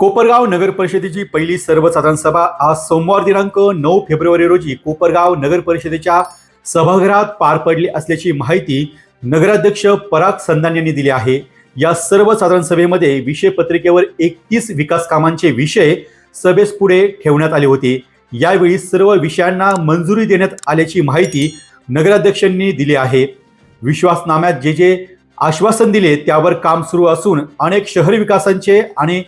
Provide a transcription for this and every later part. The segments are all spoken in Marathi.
कोपरगाव नगर परिषदेची पहिली सर्वसाधारण सभा आज सोमवार दिनांक नऊ फेब्रुवारी रोजी कोपरगाव नगर परिषदेच्या सभागृहात पार पडली असल्याची माहिती नगराध्यक्ष पराग संधान यांनी दिली आहे. या सर्वसाधारण सभेमध्ये विषय पत्रिकेवर एकतीस विकास कामांचे विषय सभेस पुढे ठेवण्यात आले होते. यावेळी सर्व विषयांना मंजुरी देण्यात आल्याची माहिती नगराध्यक्षांनी दिली आहे. विश्वासनाम्यात जे जे आश्वासन दिले त्यावर काम सुरू असून अनेक शहर विकासांचे आणि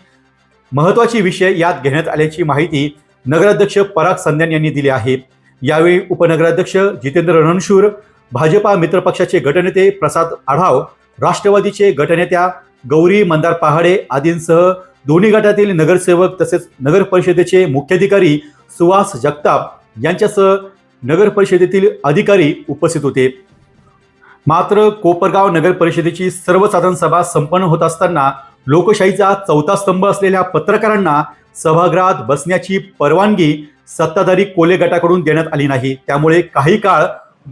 महत्त्वाचे विषय यात घेण्यात आल्याची माहिती नगराध्यक्ष पराग संध्यान यांनी दिली आहे. यावेळी उपनगराध्यक्ष जितेंद्र रणशूर भाजपा मित्रपक्षाचे गटनेते प्रसाद आढाव राष्ट्रवादीचे गटनेत्या गौरी मंदार पहाडे आदींसह दोन्ही गटातील नगरसेवक तसेच नगर परिषदेचे मुख्याधिकारी सुहास जगताप यांच्यासह नगर परिषदेतील अधिकारी उपस्थित होते. मात्र कोपरगाव नगर परिषदेची सर्वसाधारण सभा संपन्न होत असताना लोकशाहीचा चौथा स्तंभ असलेल्या पत्रकारांना सभागृहात बसण्याची परवानगी सत्ताधारी कोले गटाकडून देण्यात आली नाही. त्यामुळे काही काळ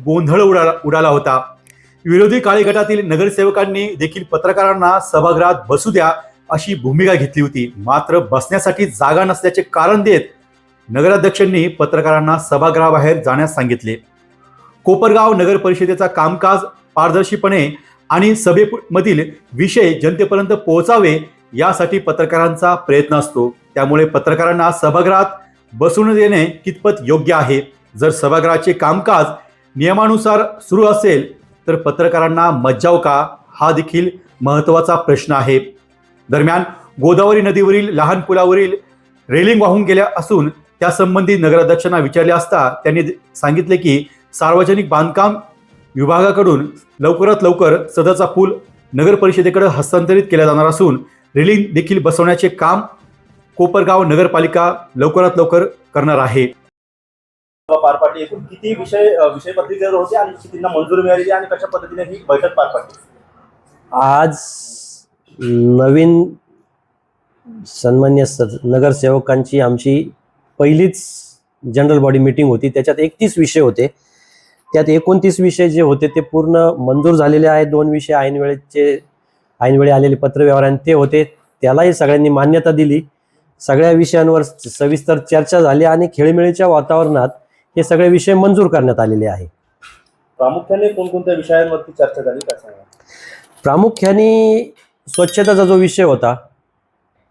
गोंधळ उडाला उडाला होता. विरोधी काळे गटातील नगरसेवकांनी देखील पत्रकारांना सभागृहात बसू द्या अशी भूमिका घेतली होती. मात्र बसण्यासाठी जागा नसल्याचे कारण देत नगराध्यक्षांनी पत्रकारांना सभागृहाबाहेर जाण्यास सांगितले. कोपरगाव नगर परिषदेचा कामकाज पारदर्शीपणे आणि सभेमधील विषय जनतेपर्यंत पोहोचावे यासाठी पत्रकारांचा प्रयत्न असतो. त्यामुळे पत्रकारांना सभागृहात बसून देणे कितपत योग्य आहे? जर सभागृहाचे कामकाज नियमानुसार सुरू असेल तर पत्रकारांना मज्जाव का? हा देखील महत्त्वाचा प्रश्न आहे. दरम्यान गोदावरी नदीवरील लहान पुलावरील रेलिंग वाहून गेल्या असून त्यासंबंधी नगराध्यक्षांना विचारले असता त्यांनी सांगितले की सार्वजनिक बांधकाम विभागाकडून लवकरात लवकर सदरचा पूल नगर परिषदेकडे हस्तांतरित केला जाणार असून रेलिंग देखील बसवण्याचे काम कोपरगाव नगरपालिका लवकरात लवकर करणार आहे. पार पाडली. एकूण किती विषय विषय पत्रिकेवर होते आणि कितींना मंजुरी मिळाली आणि कशा पद्धतीने ही बैठक पार पडली? आज नवीन सन्मान्य स नगरसेवकांची आमची पहिलीच जनरल बॉडी मीटिंग होती. त्याच्यात एकतीस विषय होते. त्यात एकोणतीस विषय जे होते ते पूर्ण मंजूर झालेले आहेत. दोन विषय ऐनवेळेचे ऐनवेळी आलेले पत्रव्यवहार आणि ते होते. त्यालाही सगळ्यांनी मान्यता दिली. सगळ्या विषयांवर सविस्तर चर्चा झाली आणि खेळीमेळीच्या वातावरणात हे सगळे विषय मंजूर करण्यात आलेले आहे. प्रामुख्याने कोणकोणत्या विषयांवरती चर्चा झाली सांगा? प्रामुख्याने स्वच्छतेचा जो विषय होता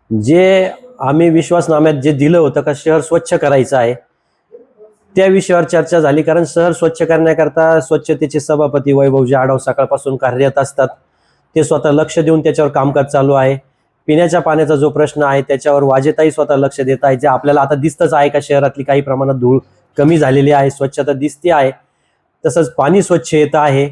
जे आम्ही विश्वासनाम्यात जे दिलं होतं का शहर स्वच्छ करायचं आहे त्या विषयावर चर्चा झाली. कारण शहर स्वच्छ करण्याकरता स्वच्छतेचे सभापती वैभवजी आढाव सकाळपासून कार्यरत असतात. ते स्वतः लक्ष देऊन त्याच्यावर कामकाज चालू आहे. पिण्याच्या पाण्याचा जो प्रश्न आहे त्याच्यावर वाजेताही स्वतः लक्ष देत आहे. जे आपल्याला आता दिसतच आहे का शहरातली काही प्रमाणात धूळ कमी झालेली आहे स्वच्छता दिसते आहे. तसंच पाणी स्वच्छ येतं आहे.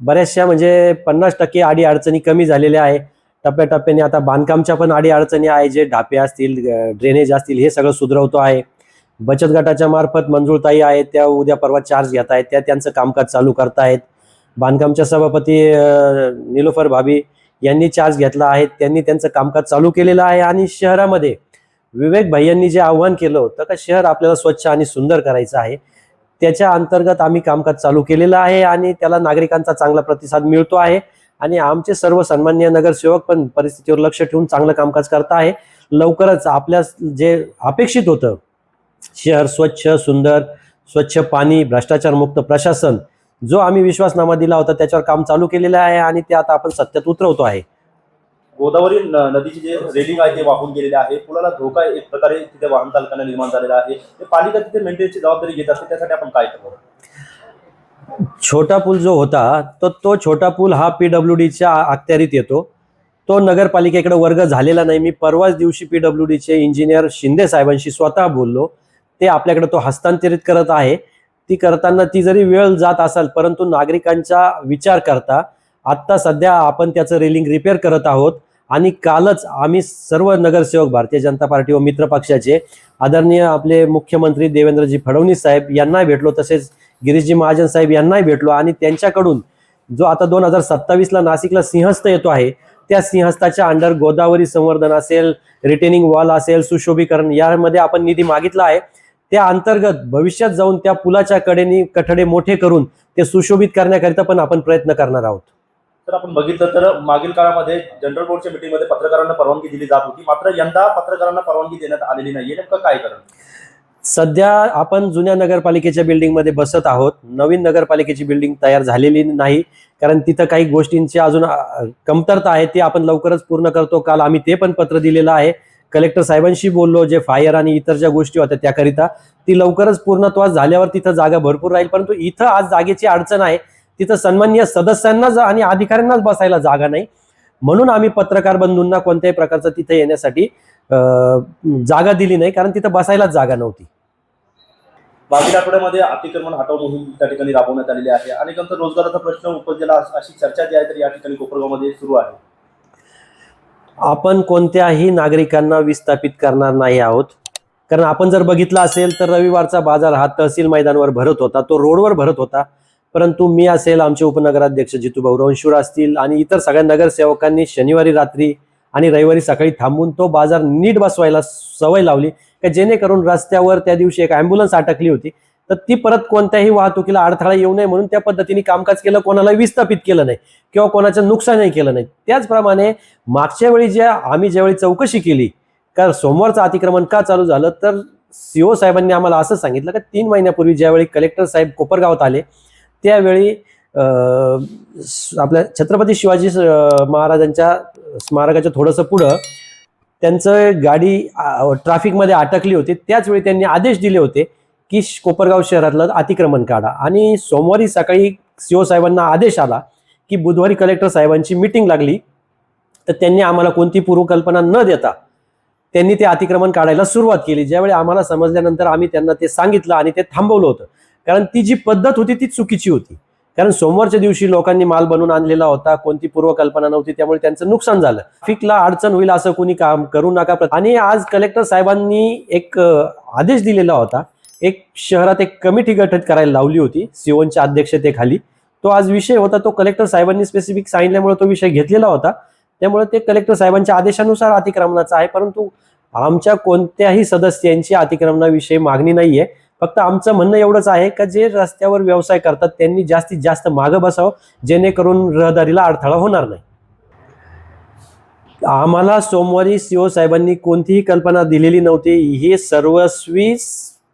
बऱ्याचशा म्हणजे पन्नास टक्के आडी अडचणी कमी झालेल्या आहे. टप्प्याटप्प्याने आता बांधकामच्या पण आडी अडचणी आहे. जे ढापे असतील ड्रेनेज असतील हे सगळं सुधरवतो आहे. बचत गटाच्या मार्फत मंजूरताई आहेत त्या उद्या परवा चार्ज घेत आहेत त्या त्यांचं कामकाज चालू करतायत बांधकामच्या सभापती निलोफर भाभी यांनी चार्ज घेतला आहे त्यांनी त्यांचं कामकाज चालू केलेलं आहे आणि शहरामध्ये विवेक भाई जे आव्हान केलं होतं का शहर आपल्याला स्वच्छ आणि सुंदर करायचं आहे त्याच्या अंतर्गत आम्ही कामकाज चालू केलेलं आहे आणि त्याला नागरिकांचा चांगला प्रतिसाद मिळतो आहे आणि आमचे सर्व सन्मान्य नगरसेवक पण परिस्थितीवर लक्ष ठेवून चांगलं कामकाज करत आहे. लवकरच आपल्या जे अपेक्षित होतं शहर स्वच्छ सुंदर स्वच्छ पाणी भ्रष्टाचार मुक्त प्रशासन जो आम्ही विश्वासनामा दिला होता त्याच्यावर काम चालू केलेलं आहे आणि ते आता आपण सत्यात उतरवतो आहे. गोदावरी नदीची जे रेलिंग आहे ते वाहून गेलेले आहे. पुलाला धोका एक प्रकारे तिथे वाहन चालकांना निर्माण झालेला आहे. ते पालिका तिथे मेंटेनची जबाबदारी घेत असते त्यासाठी आपण काय करतो छोटा पूल जो होता तर तो छोटा पूल हा पी डब्ल्यू डीच्या अखत्यारीत येतो. तो नगरपालिकेकडे वर्ग झालेला नाही. मी परवाच दिवशी पी डब्ल्यू डीचे इंजिनियर शिंदे साहेबांशी स्वतः बोललो. ते आपल्याकडे तो हस्तांतरित करत आहे. ती करताना ती जरी वेळ जात असाल परंतु नागरिकांचा विचार करता आत्ता सध्या आपण त्याचं रेलिंग रिपेअर करत आहोत. आणि कालच आम्ही सर्व नगरसेवक भारतीय जनता पार्टी व मित्र पक्षाचे आदरणीय आपले मुख्यमंत्री देवेंद्रजी फडणवीस साहेब यांनाही भेटलो तसेच गिरीशजी महाजन साहेब यांनाही भेटलो. आणि त्यांच्याकडून जो आता दोन हजार सत्तावीसला नाशिकला सिंहस्थ येतो आहे त्या सिंहस्थाच्या अंडर गोदावरी संवर्धन असेल रिटेनिंग वॉल असेल सुशोभीकरण यामध्ये आपण निधी मागितला आहे. त्या अंतर्गत भविष्यात जाऊन त्या पुलाच्या कडेने कठडे मोठे करून ते सुशोभित करण्याकरिता पण आपण प्रयत्न करणार आहोत. तर आपण बघितलं तर मागील काळामध्ये जनरल बोर्डच्या मीटिंगमध्ये पत्रकारांना परवानगी दिली जात होती. मात्र यंदा पत्रकारांना परवानगी देण्यात आलेली नाहीये. नेमकं काय कारण? सध्या आपण जुन्या नगरपालिकेच्या बिल्डिंगमध्ये बसत आहोत. नवीन नगरपालिकेची बिल्डिंग तयार झालेली नाही. कारण तिथं काही गोष्टींची अजून कमतरता आहे ती आपण लवकरच पूर्ण करतो. काल आम्ही ते पण पत्र दिलेलं आहे. कलेक्टर साहेबांशी बोललो जे फायर आणि इतर ज्या गोष्टी होत्या त्याकरिता ती लवकरच पूर्णत्वास झाल्यावर तिथं जागा भरपूर राहील. परंतु इथं आज जागेची अडचण आहे. तिथं सन्माननीय सदस्यांनाच आणि अधिकाऱ्यांनाच बसायला जागा नाही. म्हणून आम्ही पत्रकार बंधूंना कोणत्याही प्रकारचं तिथे येण्यासाठी जागा दिली नाही. कारण तिथं बसायलाच जागा नव्हती. मागील आठवड्यामध्ये अतिक्रमण हटाव मोहीम त्या ठिकाणी राबवण्यात आलेली आहे. अनेकांचा रोजगाराचा प्रश्न उपजलेला अशी चर्चा जी आहे तर या ठिकाणी कोपरगावमध्ये सुरू आहे. आपण कोणत्याही नागरिकांना विस्थापित करणार नाही आहोत. कारण आपण जर बघितलं असेल तर रविवारचा बाजार हा तहसील मैदानावर भरत होता. तो रोडवर भरत होता. परंतु मी असेल आमचे उपनगराध्यक्ष जितूभाऊ रवंशूर असतील आणि इतर सगळ्या नगरसेवकांनी शनिवारी रात्री आणि रविवारी सकाळी थांबून तो बाजार नीट बसवायला सवय लावली. का जेणेकरून रस्त्यावर त्या दिवशी एक अँब्युलन्स अटकली होती. तर ती परत कोणत्याही वाहतुकीला अडथळा येऊ नये म्हणून त्या पद्धतीने कामकाज केलं कोणाला विस्थापित केलं नाही किंवा कोणाचं नुकसानही केलं नाही. त्याचप्रमाणे मागच्या वेळी ज्या आम्ही ज्यावेळी चौकशी केली का सोमवारचं अतिक्रमण का चालू झालं तर सीओ साहेबांनी आम्हाला असं सांगितलं का तीन महिन्यापूर्वी ज्यावेळी कलेक्टर साहेब कोपरगावात आले त्यावेळी आपल्या छत्रपती शिवाजी महाराजांच्या स्मारकाच्या थोडंसं पुढं त्यांचं गाडी ट्रॅफिकमध्ये अटकली होती. त्याचवेळी त्यांनी आदेश दिले होते की कोपरगाव शहरातलं अतिक्रमण काढा. आणि सोमवारी सकाळी सीओ साहेबांना आदेश आला की बुधवारी कलेक्टर साहेबांची मिटिंग लागली तर त्यांनी आम्हाला कोणती पूर्वकल्पना न देता त्यांनी ते अतिक्रमण काढायला सुरुवात केली. ज्यावेळी आम्हाला समजल्यानंतर आम्ही त्यांना ते सांगितलं आणि ते थांबवलं होतं. कारण ती जी पद्धत होती ती चुकीची होती. कारण सोमवारच्या दिवशी लोकांनी माल बनवून आणलेला होता कोणती पूर्वकल्पना नव्हती त्यामुळे त्यांचं नुकसान झालं. ट्रॅफिकला अडचण होईल असं कोणी काम करू नका. आणि आज कलेक्टर साहेबांनी एक आदेश दिलेला होता एक शहरात एक कमिटी गठीत करायला लावली होती सिओनच्या अध्यक्षतेखाली. तो आज विषय होता तो कलेक्टर साहेबांनी स्पेसिफिक सांगितल्यामुळे तो विषय घेतलेला होता. त्यामुळे ते कलेक्टर साहेबांच्या आदेशानुसार अतिक्रमणाचा आहे परंतु आमच्या कोणत्याही सदस्यांची अतिक्रमणाविषयी मागणी नाहीये. फक्त आमचं म्हणणं एवढंच आहे का जे रस्त्यावर व्यवसाय करतात त्यांनी जास्तीत जास्त मागं बसावं जेणेकरून रहदारीला अडथळा होणार नाही. आम्हाला सोमवारी सीओ साहेबांनी कोणतीही कल्पना दिलेली नव्हती. हे सर्वस्वी